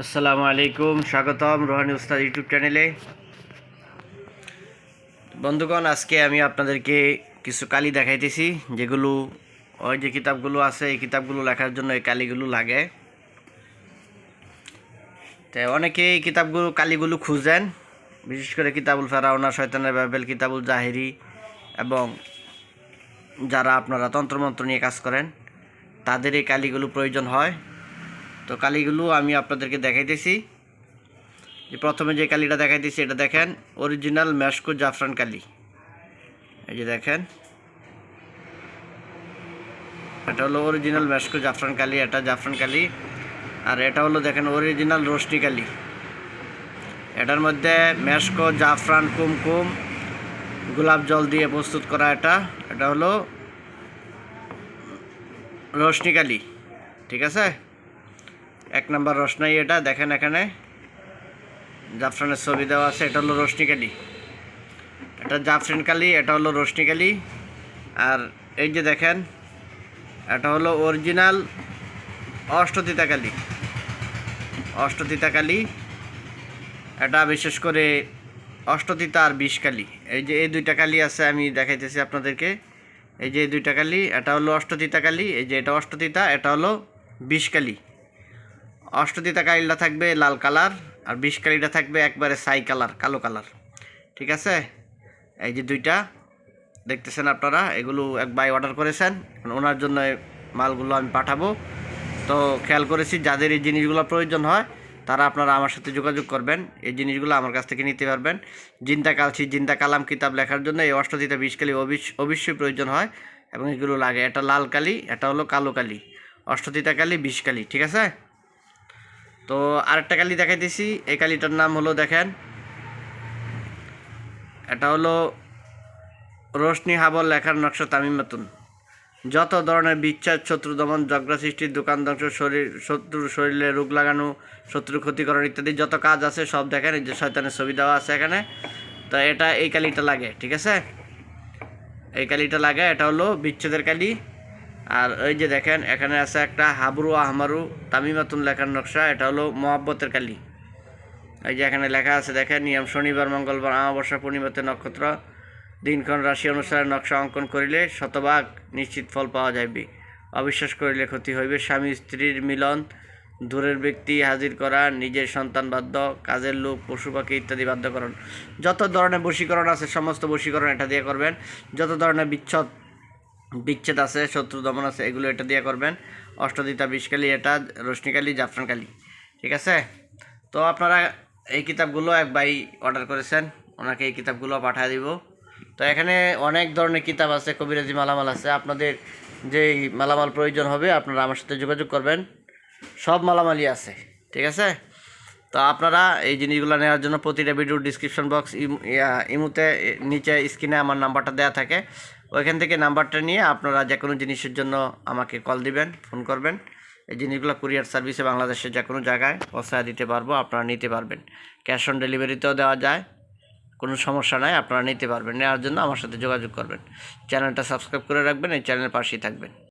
আসসালামু আলাইকুম, স্বাগতম রোহানি উস্তাদ ইউটিউব চ্যানেলে। বন্ধুগণ, আজকে আমি আপনাদেরকে কিছু কালি দেখাইতেছি, যেগুলো, ওই যে কিতাবগুলো আছে, এই কিতাবগুলো লেখার জন্য এই কালিগুলো লাগে। তো অনেকে এই কিতাবগুলো, কালিগুলো খুঁজেন, বিশেষ করে কিতাবুল ফেরাউনা, শয়তানের বাইবেল কিতাবুল জাহেরি এবং যারা আপনারা তন্ত্রমন্ত্র নিয়ে কাজ করেন, তাদের এই কালিগুলো প্রয়োজন হয়। তো কালিগুলো আমি আপনাদেরকে দেখাইতেছি। যে প্রথমে যে কালিটা দেখাইতেছি, এটা দেখেন অরিজিনাল ম্যাসকো জাফরান কালি। এই যে দেখেন, এটা হলো অরিজিনাল ম্যাসকো জাফরান কালি, এটা জাফরান কালি। আর এটা হলো দেখেন অরিজিনাল রোশনি কালি। এটার মধ্যে ম্যাসকো জাফরান কুমকুম গোলাপ জল দিয়ে প্রস্তুত করা এটা। এটা হলো রোশনি কালি, ঠিক আছে? এক নম্বর রসনাই এটা, দেখেন এখানে। জাফরানের ছবি দেওয়া আছে, এটা হলো রোশনি কালি। এটা জাফরান কালি, এটা হলো রোশনি কালি। আর এই যে দেখেন, এটা হলো অরিজিনাল অষ্টতিতা কালি। অষ্টতিতা কালি, এটা বিশেষ করে অষ্টতিতা আর বিষ কালি। এই যে এই দুইটা কালি আছে, আমি দেখাইতেছি আপনাদেরকে। এই যে এই দুইটা কালি, এটা হলো অষ্টতিতা কালি, এই যে এটা অষ্টতিতা, এটা হলো বিষ কালি অষ্টতিতা কালিটা থাকবে লাল কালার আর বিষ কালিটা থাকবে একবারে সাই কালার, কালো কালার। ঠিক আছে? এই যে দুইটা, দেখতেছেন আপনারা, এগুলো এক বাই অর্ডার করেছেন। ওনার জন্য মালগুলো আমি পাঠাবো। তো খেয়াল করেছি, যাদের এই জিনিসগুলো প্রয়োজন হয়, তারা আপনারা আমার সাথে যোগাযোগ করবেন। এই জিনিসগুলো আমার কাছ থেকে নিতে পারবেন। জিন্দা কালছি জিন্দা কালাম কিতাব লেখার জন্য এই অষ্টদিতা বিষ কালি অবশ্য- অবশ্যই প্রয়োজন হয়। এবং এগুলো লাগে, এটা লাল কালি, এটা হলো কালো কালি অষ্টদিতা কালি বিষ কালি ঠিক আছে? তো আরেকটা কালি দেখাইতেছি। এই কালিটার নাম হলো দেখেন, এটা হলো রোশনি হাবল লেখার নকশা তামিম নতুন। যত ধরনের বিচ্ছাদ, শত্রু দমন, ঝগড়া সৃষ্টির দোকান ধ্বংস, শরীর, শত্রুর শরীরে রোগ লাগানো শত্রু ক্ষতিকরণ ইত্যাদি যত কাজ আছে সব দেখেন যে শয়তানের ছবি দেওয়া আছে এখানে। তো এটা এই কালিটা লাগে, ঠিক আছে? এই কালিটা লাগে, এটা হলো বিচ্ছেদের কালি। আর ওই যে দেখেন, এখানে আছে একটা হাবরু আহমারু তামিমাতুন লেখার নকশা, এটা হলো মহাব্বতের কালী। এই যে এখানে লেখা আছে, দেখেন, নিয়ম শনিবার, মঙ্গলবার আমাবস্যা পূর্ণিমাতে নক্ষত্র, দিনক্ষণ রাশি অনুসারে নকশা অঙ্কন করিলে শতভাগ নিশ্চিত ফল পাওয়া যাইবে। অবিশ্বাস করিলে ক্ষতি হইবে। স্বামী স্ত্রীর মিলন, দূরের ব্যক্তি হাজির করা, নিজের সন্তান বাধ্য, কাজের লোক, পশু পাখি ইত্যাদি বাধ্যকরণ। যত ধরনের বশীকরণ আছে, সমস্ত বশীকরণ এটা দিয়ে করবেন। যত ধরনের বিচ্ছদ বিচ্ছেদ আছে, শত্রু দমন আছে, এগুলো এটা দিয়ে করবেন। অষ্টদিতা বিষকালি, এটা রশ্মিকালি, জাফরানকালি। ঠিক আছে? তো আপনারা এই কিতাবগুলো এক ভাই অর্ডার করেছেন, ওনাকে এই কিতাবগুলো পাঠিয়ে দিব। তো এখানে অনেক ধরনের কিতাব আছে, কবিরাজি মালামাল আছে। আপনাদের যেই মালামাল প্রয়োজন হবে, আপনারা আমার সাথে যোগাযোগ করবেন। সব মালামালই আছে, ঠিক আছে? তো আপনারা এই জিনিসগুলো নেওয়ার জন্য প্রতিটা ভিডিও ডিসক্রিপশন বক্স ইমুতে, নিচে স্ক্রিনে আমার নাম্বারটা দেওয়া থাকে। ওইখান থেকে নাম্বারটা নিয়ে আপনারা যে কোনো জিনিসের জন্য আমাকে কল দিবেন ফোন করবেন। এই জিনিসগুলো কুরিয়ার সার্ভিসে বাংলাদেশের যে কোনো জায়গায় পৌঁছায় দিতে পারব, আপনারা নিতে পারবেন। ক্যাশ অন ডেলিভারিতেও দেওয়া যায়, কোনো সমস্যা নাই, আপনারা নিতে পারবেন। নেওয়ার জন্য আমার সাথে যোগাযোগ করবেন। চ্যানেলটা সাবস্ক্রাইব করে রাখবেন, এই চ্যানেলের পাশেই থাকবেন।